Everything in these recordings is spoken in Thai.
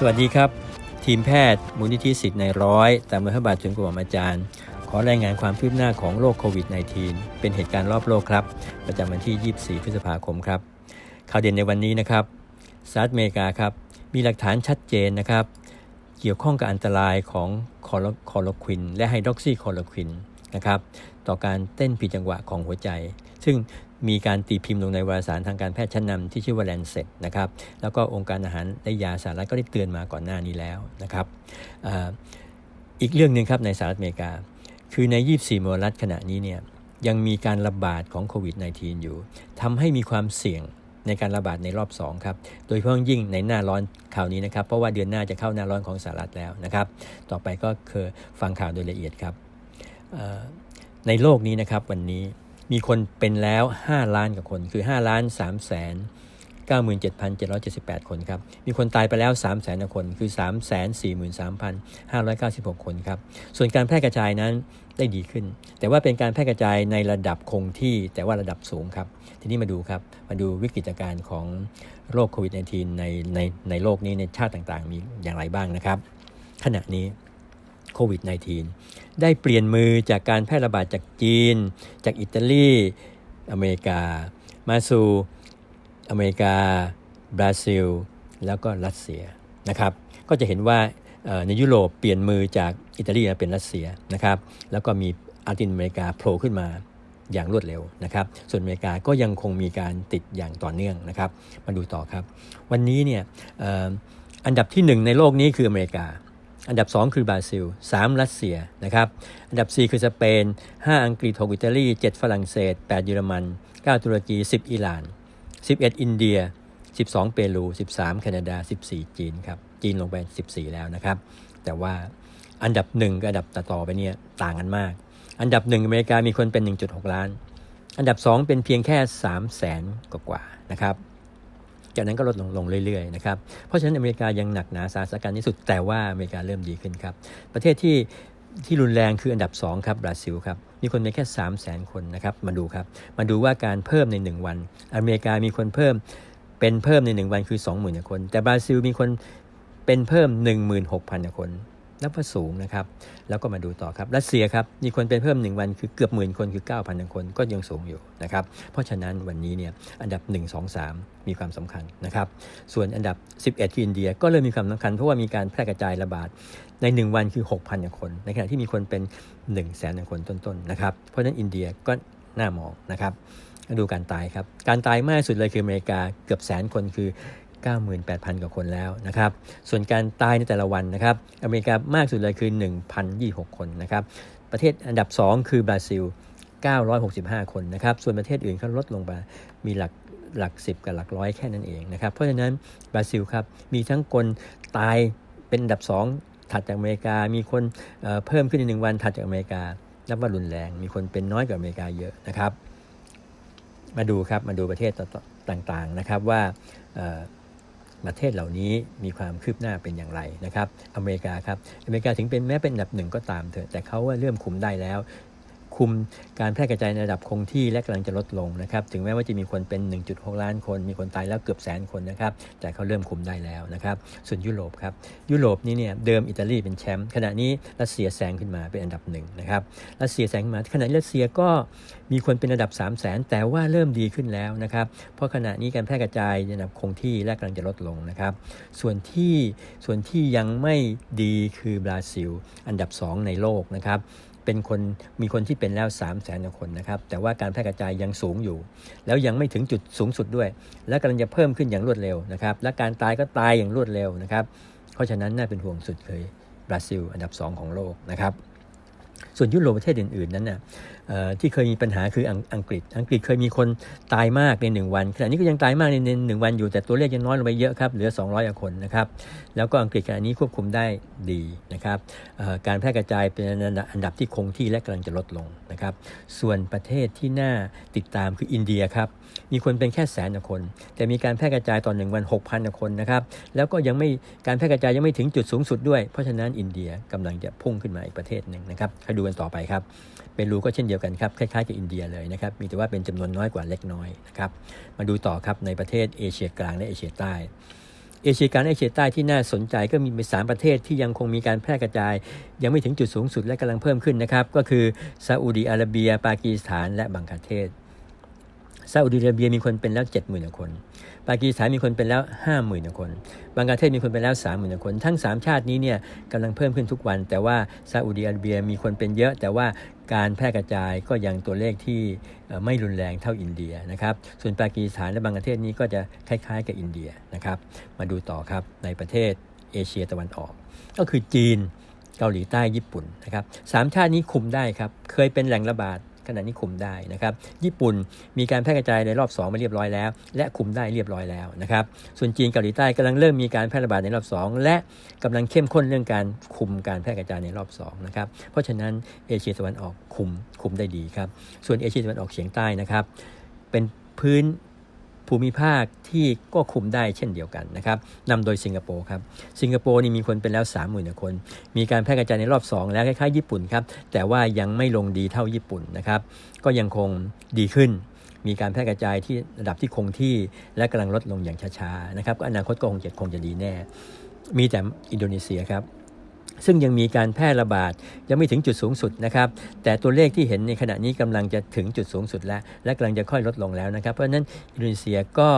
สวัสดีครับ ทีมแพทย์มูลนิธิสิทธิ์ในร้อย ตามรอยพระบาทถึงกรมอาจารย์ ขอรายงานความคืบหน้าของโรคโควิด -19 เป็นเหตุการณ์รอบโลกครับ ประจำวันที่ 24 พฤษภาคมครับ ข่าวเด่นในวันนี้นะครับสหรัฐอเมริกาครับ มีหลักฐานชัดเจนนะครับ เกี่ยวข้องกับอันตรายของคอโคโลควิน และไฮดรอกซีคอโลควินนะครับ ต่อการเต้นผิดจังหวะของหัวใจ ซึ่ง มีการตีพิมพ์ลงในวารสารทางการแพทย์ชั้นนำที่ชื่อว่าแลนเซ็ตนะครับแล้วก็องค์การอาหารและยาสหรัฐก็ได้เตือนมาก่อนหน้านี้แล้วนะครับออีกเรื่องหนึ่งครับในสหรัฐอเมริกา คือใน 24มลรัฐขณะนี้เนี่ยยังมีการระบาดของโควิด -19 อยู่ทำให้มีความเสี่ยงในการระบาดในรอบ 2 ครับ โดยเฉพาะยิ่งในหน้าร้อนข่าวนี้นะครับ เพราะว่าเดือนหน้าจะเข้าหน้าร้อนของสหรัฐแล้วนะครับ ต่อไปก็คือฟังข่าวโดยละเอียดครับ ในโลกนี้นะครับวันนี้ มีคนเป็นแล้ว 5 ล้านกว่าคน คือ 5 ล้าน3แสน97,778 คนครับ มีคนตายไปแล้ว3แสนคน คือ 343,596 คนครับ ส่วนการแพร่กระจายนั้นได้ดีขึ้น แต่ว่าเป็นการแพร่กระจายในระดับคงที่ แต่ว่าระดับสูงครับ ทีนี้มาดูครับ มาดูวิกฤตการณ์ของโรคโควิด -19 ในในในโลกนี้ในชาติต่างๆ มีอย่างไรบ้างนะครับ ขณะนี้ โควิด -19 ได้เปลี่ยนมือจากการแพร่ระบาดจากจีน จากอิตาลี อเมริกา มาสู่อเมริกา บราซิล แล้วก็รัสเซียนะครับ ก็จะเห็นว่าในยุโรปเปลี่ยนมือจากอิตาลีเป็นรัสเซียนะครับ แล้วก็มีอาร์ตินอเมริกาโผล่ขึ้นมาอย่างรวดเร็วนะครับ ส่วนอเมริกาก็ยังคงมีการติดอย่างต่อเนื่องนะครับ มาดูต่อครับ วันนี้เนี่ยอันดับที่ 1 ในโลกนี้คืออเมริกา อันดับ 2 คือบราซิล 3 รัสเซียนะครับอันดับ 4 คือสเปน 5 อังกฤษ 6 อิตาลี 7 ฝรั่งเศส 8 เยอรมัน 9 ตุรกี 10 อิหร่าน 11 อินเดีย 12 เปรู 13 แคนาดา 14 จีนครับจีนลงไป 14 แล้วนะครับ แต่ว่าอันดับ 1 กับอันดับต่อไปเนี่ยต่างกันมาก อันดับ 1 อเมริกามีคนเป็น 1.6 ล้าน อันดับ 2 เป็นเพียงแค่3แสนกว่าๆนะครับ จากนั้นก็ลดลงลงเรื่อยๆนะครับเพราะฉะนั้นอเมริกายังหนักหนาสาหัสกันที่สุดแต่ว่าอเมริกาเริ่มดีขึ้นครับ ประเทศที่ที่รุนแรงคืออันดับ 2 ครับบราซิลครับมีคนเพียงแค่ 3 0 0แสนคนนะครับมาดูครับ มาดูว่าการเพิ่มใน 1 วัน อเมริกามีคนเพิ่มเป็นเพิ่มใน 1 วันคือ 20,000คน แต่บราซิลมีคนเป็นเพิ่ม 16,000คน นับว่าสูงนะครับ แล้วก็มาดูต่อครับรัสเซียครับมีคนเป็นเพิ่ม 1 วันคือเกือบหมื่นคนคือ 9,000คนก็ยังสูงอยู่นะครับ เพราะฉะนั้นวันนี้เนี่ยอันดับ 1 2 3 มีความสำคัญนะครับ ส่วนอันดับ 11 คืออินเดียก็เริ่มมีความสำคัญ เพราะว่ามีการแพร่กระจายระบาดใน 1 วันคือ 6,000คน ในขณะที่มีคนเป็น 1 0 0 0 0แสนคนต้นๆนะครับเพราะฉะนั้นอินเดียก็น่ามองนะครับดูการตายครับ การตายมากสุดเลยคืออเมริกาเกือบแสนคนคือ 98,000 กว่าคนแล้วนะครับ ส่วนการตายในแต่ละวันนะครับ อเมริกามากสุดเลยคือ 1,026 คนนะครับ ประเทศอันดับ 2 คือบราซิล 965 คนนะครับ ส่วนประเทศอื่นเขาลดลงไป มีหลักหลัก 10 กับหลักร้อยแค่นั้นเองนะครับ เพราะฉะนั้นบราซิลครับ มีทั้งคนตายเป็นอันดับ 2 ถัดจากอเมริกา มีคนเเพิ่มขึ้นในหนึ่งวันถัดจากอเมริกา นับว่ารุนแรง มีคนเป็นน้อยกว่าอเมริกาเยอะนะครับ มาดูครับ มาดูประเทศต่างๆนะครับว่า ประเทศเหล่านี้มีความคืบหน้าเป็นอย่างไรนะครับ อเมริกาครับ อเมริกาถึงเป็นแม้เป็นอันดับหนึ่งก็ตามเถอะ แต่เขาว่าเริ่มคุมได้แล้ว คุมการแพร่กระจายในระดับคงที่และกำลังจะลดลงนะครับ ถึงแม้ว่าจะมีคนเป็น 1.6 ล้านคน มีคนตายแล้วเกือบแสนคนนะครับ แต่เขาเริ่มคุมได้แล้วนะครับ ส่วนยุโรปครับ ยุโรปนี้เนี่ยเดิมอิตาลีเป็นแชมป์ขณะนี้รัสเซียแซงขึ้นมาเป็นอันดับหนึ่งนะครับ รัสเซียแซงมา ขณะรัสเซียก็มีคนเป็นระดับ 3 0 0แสนแต่ว่าเริ่มดีขึ้นแล้วนะครับ เพราะขณะนี้การแพร่กระจายในระดับคงที่และกำลังจะลดลงนะครับ ส่วนที่ส่วนที่ยังไม่ดีคือบราซิล อันดับ 2 ในโลกนะครับ เป็นคนมีคนที่เป็นแล้ว 3 0 0แสนคนนะครับ แต่ว่าการแพร่กระจายยังสูงอยู่ แล้วยังไม่ถึงจุดสูงสุดด้วย และกำลังจะเพิ่มขึ้นอย่างรวดเร็วนะครับ และการตายก็ตายอย่างรวดเร็วนะครับ เพราะฉะนั้นน่าเป็นห่วงสุดเลยบราซิล อันดับ 2 ของโลกนะครับ ส่วนยุโรปประเทศอื่น ๆ นั้นนะที่เคยมีปัญหาคืออังกฤษ อังกฤษเคยมีคนตายมากใน1วันขณะนี้ก็ยังตายมากในหนึ่งวันอยู่แต่ตัวเลขยังน้อยลงไปเยอะครับเหลือ 200คนนะครับแล้วก็อังกฤษขณะนี้ควบคุมได้ดีนะครับการแพร่กระจายเป็นอันดับที่คงที่และกำลังจะลดลงนะครับส่วนประเทศที่น่าติดตามคืออินเดียครับมีคนเป็นแค่แสนคน แต่มีการแพร่กระจายต่อหนึ่งวัน 6,000คนนะครับแล้วก็ยังไม่การแพร่กระจายยังไม่ถึงจุดสูงสุดด้วย เพราะฉะนั้นอินเดียกำลังจะพุ่งขึ้นมาอีกประเทศหนึ่งนะครับให้ดูกันต่อไปครับเปรูก็เช่นเดียวกันครับคล้ายๆกับอินเดียเลยนะครับมีแต่ว่าเป็นจำนวนน้อยกว่าเล็กน้อยนะครับมาดูต่อครับในประเทศเอเชียกลางและเอเชียใต้เอเชียกลางและเอเชียใต้ที่น่าสนใจก็มีไปสามประเทศที่ยังคงมีการแพร่กระจาย ยังไม่ถึงจุดสูงสุดและกำลังเพิ่มขึ้นนะครับ ก็คือซาอุดีอาระเบีย ปากีสถาน และบังคลาเทศซาอุดีอาระเบียมีคนเป็นแล้ว 70,000คน ปากีสถานมีคนเป็นแล้ว 50,000คน บังคลาเทศมีคนเป็นแล้ว 30,000คน ทั้ง 3 ชาตินี้เนี่ยกำลังเพิ่มขึ้นทุกวัน แต่ว่าซาอุดีอาระเบียมีคนเป็นเยอะ แต่ว่าการแพร่กระจายก็ยังตัวเลขที่ไม่รุนแรงเท่าอินเดียนะครับ ส่วนปากีสถานและบังคลาเทศนี้ก็จะคล้าย ๆ กับอินเดียนะครับ มาดูต่อครับในประเทศเอเชียตะวันออก ก็คือจีนเกาหลีใต้ญี่ปุ่นนะครับสามชาตินี้คุมได้ครับ เคยเป็นแหล่งระบาด ขณะนี้คุมได้นะครับ ญี่ปุ่นมีการแพร่กระจายในรอบ 2 มาเรียบร้อยแล้ว และคุมได้เรียบร้อยแล้วนะครับ ส่วนจีนเกาหลีใต้กำลังเริ่มมีการแพร่ระบาดในรอบ 2 และกำลังเข้มข้นเรื่องการคุมการแพร่กระจายในรอบ2นะครับ เพราะฉะนั้นเอเชียตะวันออกคุมคุมได้ดีครับ ส่วนเอเชียตะวันออกเฉียงใต้นะครับเป็นพื้น ภูมิภาคที่ก็คุมได้เช่นเดียวกันนะครับนำโดยสิงคโปร์ครับสิงคโปร์นี่มีคนเป็นแล้ว 3 0,000คน มีการแพร่กระจายในรอบ 2 แล้วคล้ายๆญี่ปุ่นครับแต่ว่ายังไม่ลงดีเท่าญี่ปุ่นนะครับก็ยังคงดีขึ้นมีการแพร่กระจายที่ระดับที่คงที่และกำลังลดลงอย่างช้าๆนะครับก็อนาคตก็คงจะคงจะดีแน่ มีแต่อินโดนีเซียครับ ซึ่งยังมีการแพร่ระบาดยังไม่ถึงจุดสูงสุดนะครับ แต่ตัวเลขที่เห็นในขณะนี้กำลังจะถึงจุดสูงสุดแล้ว และกำลังจะค่อยลดลงแล้วนะครับ เพราะฉะนั้นอินโดนีเซียก็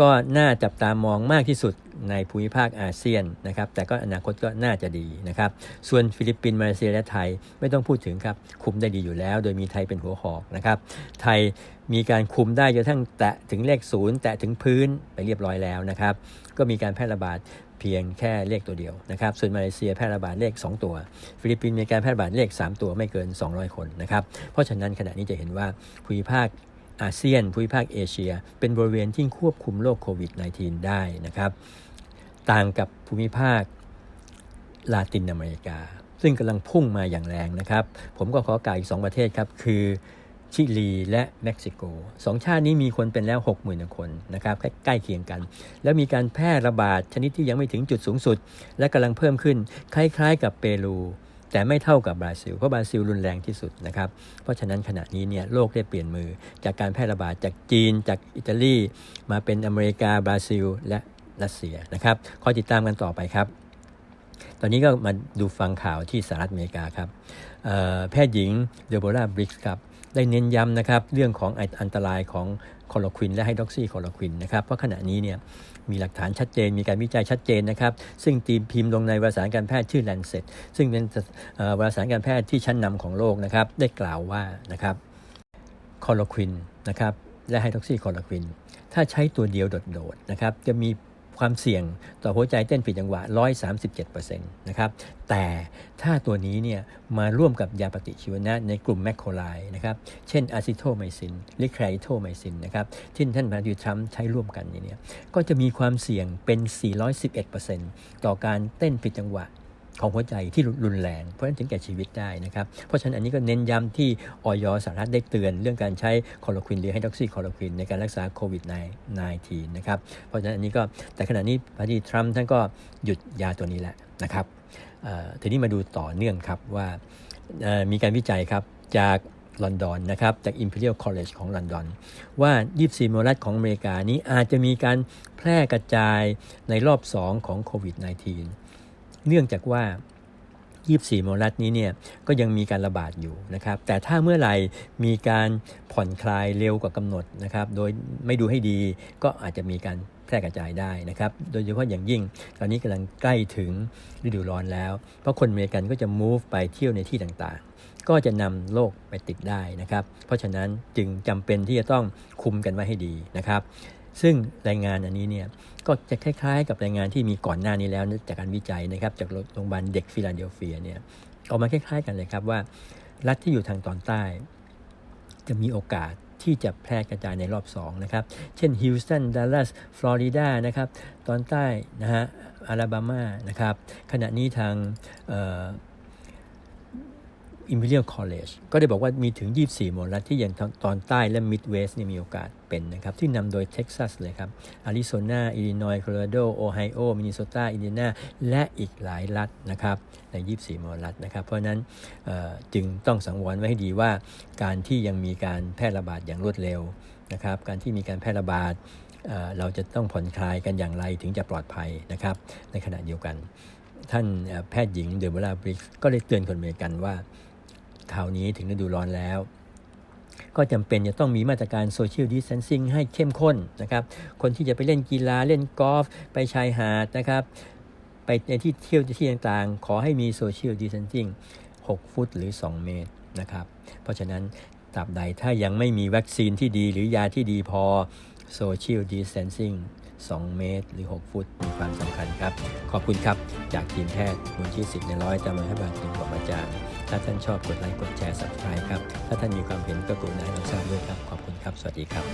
ก็น่าจับตามองมากที่สุดในภูมิภาคอาเซียนนะครับ แต่ก็อนาคตก็น่าจะดีนะครับ ส่วนฟิลิปปินส์มาเลเซียและไทยไม่ต้องพูดถึงครับ คุมได้ดีอยู่แล้ว โดยมีไทยเป็นหัวหอกนะครับ ไทยมีการคุมได้จนทั้งแตะถึงเลขศูนย์แตะถึงพื้นไปเรียบร้อยแล้วนะครับ ก็มีการแพร่ระบาด เพียงแค่เลขตัวเดียวนะครับส่วนมาเลเซียแพร่ระบาดเลข 2 ตัว ฟิลิปปินส์มีการแพร่ระบาดเลข 3 ตัวไม่เกิน 200 คนนะครับเพราะฉะนั้นขณะนี้จะเห็นว่าภูมิภาคอาเซียนภูมิภาคเอเชีย เป็นบริเวณที่ควบคุมโรคโควิด -19 ได้นะครับต่างกับภูมิภาคลาตินอเมริกา ซึ่งกำลังพุ่งมาอย่างแรงนะครับ ผมก็ขอกล่าวอีก 2 ประเทศครับ คือ ชิลีและเม็กซิโกสองชาตินี้มีคนเป็นแล้ว 60,000คนนะครับใกล้เคียงกัน แล้วมีการแพร่ระบาดชนิดที่ยังไม่ถึงจุดสูงสุด และกำลังเพิ่มขึ้น คล้ายๆ กับเปรูแต่ไม่เท่ากับบราซิล เพราะบราซิลรุนแรงที่สุดนะครับ เพราะฉะนั้นขณะนี้เนี่ยโลกได้เปลี่ยนมือ จากการแพร่ระบาดจากจีน จากอิตาลี มาเป็นอเมริกาบราซิล และรัสเซียนะครับคอยติดตามกันต่อไปครับ ตอนนี้ก็มาดูฟังข่าวที่สหรัฐอเมริกาครับแพทย์หญิงเดโบราบริกส์ครับ ได้เน้นย้ำนะครับเรื่องของอันตรายของคอโลควินและไฮดรอกซีคอโลควินนะครับเพราะขณะนี้เนี่ยมีหลักฐานชัดเจน มีการวิจัยชัดเจนนะครับ ซึ่งตีมพิมพ์ลงในวารสารการแพทย์ชื่อ Lancet ซึ่งเป็นวารสารการแพทย์ที่ชั้นนำของโลกนะครับ ได้กล่าวว่านะครับคอโลควินนะครับและไฮดรอกซีคอโลควิน ถ้าใช้ตัวเดียวโดดๆนะครับจะมี ความเสี่ยงต่อหัวใจเต้นผิดจังหวะ 137%นะครับ แต่ถ้าตัวนี้เนี่ยมาร่วมกับยาปฏิชีวนะในกลุ่มแมคโคไลนะครับ เช่นอะซิโทไมซินหรือแคลโทไมซินนะครับ ที่ท่านประธานาธิบดีทรัมป์ใช้ร่วมกันเนี่ย ก็จะมีความเสี่ยงเป็น 411%ต่อการเต้นผิดจังหวะ ของหัวใจที่รุนแรง เพราะฉะนั้นถึงแก่ชีวิตได้นะครับ เพราะฉะนั้นอันนี้ก็เน้นย้ำที่ออยสหรัฐได้เตือนเรื่องการใช้คอโลควินหรือไฮดรอกซีคอโลควินในการรักษาโควิด -19 นะครับ เพราะฉะนั้นอันนี้ก็แต่ขณะนี้พระที่ทรัมป์ท่านก็หยุดยาตัวนี้แล้วนะครับทีนี้มาดูต่อเนื่องครับว่ามีการวิจัยครับจากลอนดอนนะครับจาก Imperial College ของลอนดอน ว่า 24มลรัฐของอเมริกานี้อาจจะมีการแพร่กระจายในรอบ 2 ของโควิด -19 เนื่องจากว่า 24 มรัฐนี้เนี่ยก็ยังมีการระบาดอยู่นะครับ แต่ถ้าเมื่อไหร่มีการผ่อนคลายเร็วกว่ากำหนดนะครับ โดยไม่ดูให้ดีก็อาจจะมีการแพร่กระจายได้นะครับ โดยเฉพาะอย่างยิ่ง ตอนนี้กำลังใกล้ถึงฤดูร้อนแล้ว เพราะคนอเมริกันก็จะ move ไปเที่ยวในที่ต่างๆ ก็จะนำโรคไปติดได้นะครับ เพราะฉะนั้นจึงจำเป็นที่จะต้องคุมกันไว้ให้ดีนะครับ ซึ่งรายงานอันนี้เนี่ยก็จะคล้าย ๆ กับรายงานที่มีก่อนหน้านี้แล้วจากการวิจัยนะครับจากโรงพยาบาลเด็กฟิลาเดลเฟียเนี่ยออกมาคล้ายๆกันเลยครับว่า รัฐที่อยู่ทางตอนใต้ จะมีโอกาสที่จะแพร่กระจายในรอบ 2 นะครับ เช่นฮิวสตันดัลลัสฟลอริดานะครับ ตอนใต้นะฮะ อาลาบามา นะครับ ขณะนี้ทาง อิมพีเรียลคอลเลจก็ได้บอกว่ามีถึง 24 มลรัฐที่ยังตอนใต้และมิดเวสต์นี่มีโอกาสเป็นนะครับ ที่นำโดยเท็กซัสเลยครับอาริโซนาอิลลินอยส์โคโลราโดโอไฮโอมินนิโซตาอินเดียนาและอีกหลายรัฐนะครับ ใน 24 มลรัฐนะครับ เพราะนั้นจึงต้องสังวรไว้ให้ดีว่า การที่ยังมีการแพร่ระบาดอย่างรวดเร็วนะครับ การที่มีการแพร่ระบาดเราจะต้องผ่อนคลายกันอย่างไรถึงจะปลอดภัยนะครับ ในขณะเดียวกัน ท่านแพทย์หญิงเดอร์บลาบริกก็เลยเตือนคนอเมริกันว่า คราวนี้ถึงฤดูร้อนแล้ว ก็จำเป็นจะต้องมีมาตรการโซเชียลดิส a ทนซิ่งให้เข้มข้นนะครับ คนที่จะไปเล่นกีฬาเล่นกอล์ฟไปชายหาดนะครับไปในที่เที่ยวที่ต่างๆ ขอให้มีโซเชียลดิส a ทนซิ่ง6 ฟุตหรือ 2 เมตรนะครับ เพราะฉะนั้นตราบใดถ้ายังไม่มีวัคซีนที่ดีหรือยาที่ดีพอโซเชียลดิส a ทนซิ่ง2 เมตร หรือ 6 ฟุต มีความสำคัญครับ ขอบคุณครับ จากทีมแพทย์มูลที่สิทธิ์ในร้อยตามรอยให้บางทีมของอาจารย์ ถ้าท่านชอบกดไลค์กดแชร์ subscribe ครับ ถ้าท่านมีความเห็นก็กรุณาให้เราทราบด้วยครับ ขอบคุณครับ สวัสดีครับ